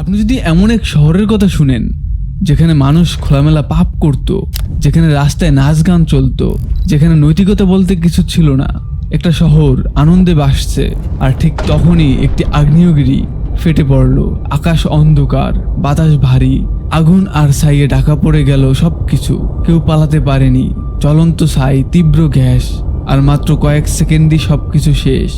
আপনি যদি এমন এক শহরের কথা শুনেন, যেখানে মানুষ খোলামেলা পাপ করত, যেখানে রাস্তায় নাচ গান চলতো, যেখানে নৈতিকতা বলতে কিছু ছিল না, একটা শহর আনন্দে বাসছে আর ঠিক তখনই একটি আগ্নেয়গিরি ফেটে পড়ল। আকাশ অন্ধকার, বাতাস ভারী, আগুন আর ছাইয়ে ঢাকা পড়ে গেল সব কিছু কেউ পালাতে পারেনি চলন্ত ছাই, তীব্র গ্যাস, আর মাত্র কয়েক সেকেন্ডই সব কিছু শেষ।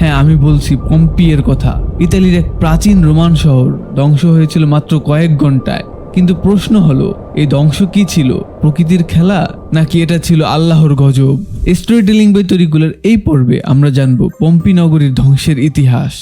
হ্যাঁ আমি বলছি পম্পিয়ের কথা। ইতালির এক প্রাচীন রোমান শহর ধ্বংস হয়েছিল মাত্র কয়েক ঘন্টায় কিন্তু প্রশ্ন হলো, এই ধ্বংস কি ছিল? প্রকৃতির খেলা? নাকি এটা ছিল আল্লাহর গজব? স্টোরি টেলিং বই তৈরিগুলোর এই পর্বে আমরা জানব পম্পি নগরীর ধ্বংসের ইতিহাস।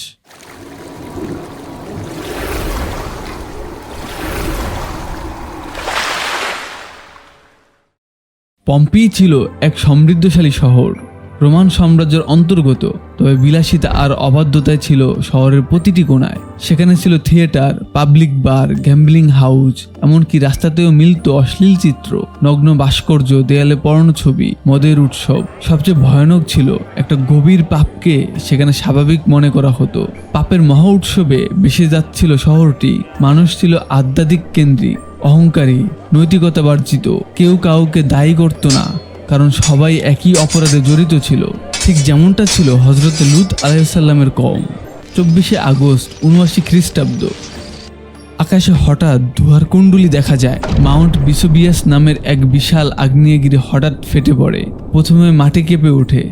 পম্পি ছিল এক সমৃদ্ধশালী শহর। রোমান সাম্রাজ্যের অন্তর্গত, তবে বিলাসিতা আর অবাধ্যতায় ছিল শহরের প্রতিটি কোণায়। সেখানে ছিল theatre, public bar, gambling house, এমনকি রাস্তাতেও মিলত অশ্লীল চিত্র, নগ্ন ভাস্কর্য, দেয়ালে পড়ানো ছবি, মদের উৎসব। সবচেয়ে ভয়ানক ছিল একটা গভীর পাপকে সেখানে স্বাভাবিক মনে করা হতো। পাপের মহা উৎসবে বেশি যাচ্ছিল শহরটি। মানুষ ছিল আধ্যাত্মিক কেন্দ্রিক, অহংকারী নৈতিকতা বর্জিত কেউ কাউকে দায়ী করত না। কারণ সবাই একই অপরাধে জড়িত ছিল। ঠিক যেমনটা ছিল হজরত লুত আলাইসাল্লামের কম চব্বিশে আগস্ট, উনআশি খ্রিস্টাব্দ। আকাশে হঠাৎ ধোয়ার কুণ্ডুলি দেখা যায়। মাউন্ট বিসোবিয়াস নামের এক বিশাল আগ্নেয়গিরি হঠাৎ ফেটে পড়ে। প্রথমে মাটি কেঁপে ওঠে।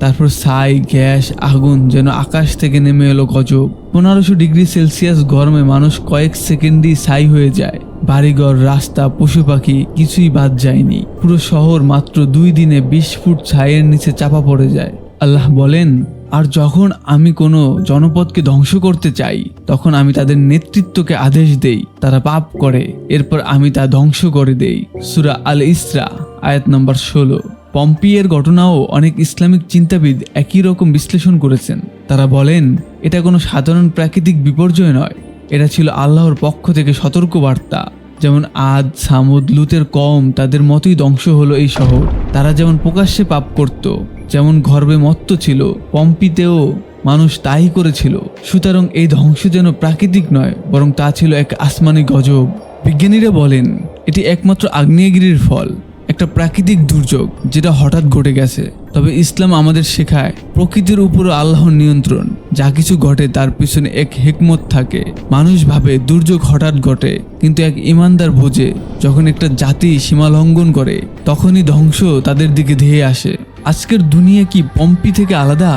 তারপর ছাই, গ্যাস, আগুন যেন আকাশ থেকে নেমে এলো গজব। পনেরোশো ডিগ্রি সেলসিয়াস গরমে মানুষ কয়েক সেকেন্ডই ছাই হয়ে যায়। বাড়িঘর, রাস্তা পশু পাখি কিছুই বাদ যায়নি। পুরো শহর মাত্র দুই দিনে বিশ ফুট ছাইয়ের নিচে চাপা পড়ে যায়। আল্লাহ বলেন, আর যখন আমি কোনো জনপদকে ধ্বংস করতে চাই, তখন আমি তাদের নেতৃত্বকে আদেশ দেই। তারা পাপ করে, এরপর আমি তা ধ্বংস করে দেই। সুরা আল ইসরা, আয়াত নম্বর ষোলো। পম্পিয়ের ঘটনাও অনেক ইসলামিক চিন্তাবিদ একই রকম বিশ্লেষণ করেছেন। তারা বলেন, এটা কোনো সাধারণ প্রাকৃতিক বিপর্যয় নয়। এটা ছিল আল্লাহর পক্ষ থেকে সতর্ক বার্তা যেমন আদ, সামুদ, লুতের কম তাদের মতোই ধ্বংস হলো এই শহর। তারা যেমন প্রকাশ্যে পাপ করত, যেমন গর্বে মত্ত ছিল, পম্পিতেও মানুষ তাই করেছিল। সুতরাং এই ধ্বংস যেন প্রাকৃতিক নয়, বরং তা ছিল এক আসমানি গজব। বিজ্ঞানীরা বলেন, এটি একমাত্র আগ্নেয়গিরির ফল। একটা প্রাকৃতিক দুর্যোগ যেটা হঠাৎ ঘটে গেছে। তবে ইসলাম আমাদের শেখায়, প্রকৃতির উপর আল্লাহর নিয়ন্ত্রণ। যা কিছু ঘটে তার পিছনে এক হেকমত থাকে। মানুষ ভাবে দুর্যোগ হঠাৎ ঘটে, কিন্তু এক ইমানদার বোঝে, যখন একটা জাতি সীমা লঙ্ঘন করে, তখনই ধ্বংস তাদের দিকে ধেয়ে আসে। আজকের দুনিয়া কি পম্পি থেকে আলাদা?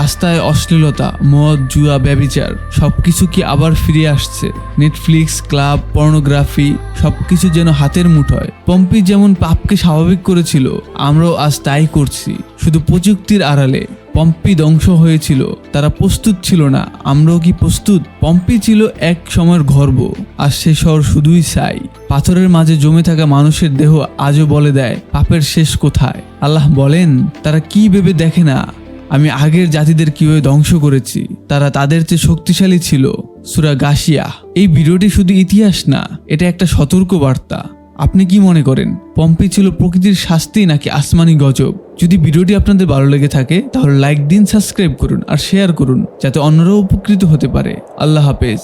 রাস্তায় অশ্লীলতা, মদ, জুয়া, ব্যবিচার, সবকিছু কি আবার ফিরে আসছে? নেটফ্লিক্স ক্লাব পর্নোগ্রাফি সবকিছু যেন হাতের মুঠোয়। পম্পি যেমন পাপকে স্বাভাবিক করেছিল, আমরাও আজ তাই করছি। শুধু প্রযুক্তির আড়ালে পম্পি ধ্বংস হয়েছিল, তারা প্রস্তুত ছিল না, আমরাও কি প্রস্তুত? পম্পি ছিল এক সময়ের গর্ব, আর সে শহর শুধুই চাই পাথরের মাঝে জমে থাকা মানুষের দেহ আজও বলে দেয়, পাপের শেষ কোথায়? আল্লাহ বলেন, তারা কি ভেবে দেখে না? আমি আগের জাতিদের কীভাবে ধ্বংস করেছি, তারা তাদের চেয়ে শক্তিশালী ছিল। সুরা গাশিয়া। এই ভিডিওটি শুধু ইতিহাস না, এটা একটা সতর্ক বার্তা আপনি কি মনে করেন, পম্পি ছিল প্রকৃতির শাস্তি নাকি আসমানি গজব? যদি ভিডিওটি আপনাদের ভালো লেগে থাকে, তাহলে লাইক দিন, সাবস্ক্রাইব করুন আর শেয়ার করুন, যাতে অন্যরাও উপকৃত হতে পারে। আল্লাহ হাফেজ।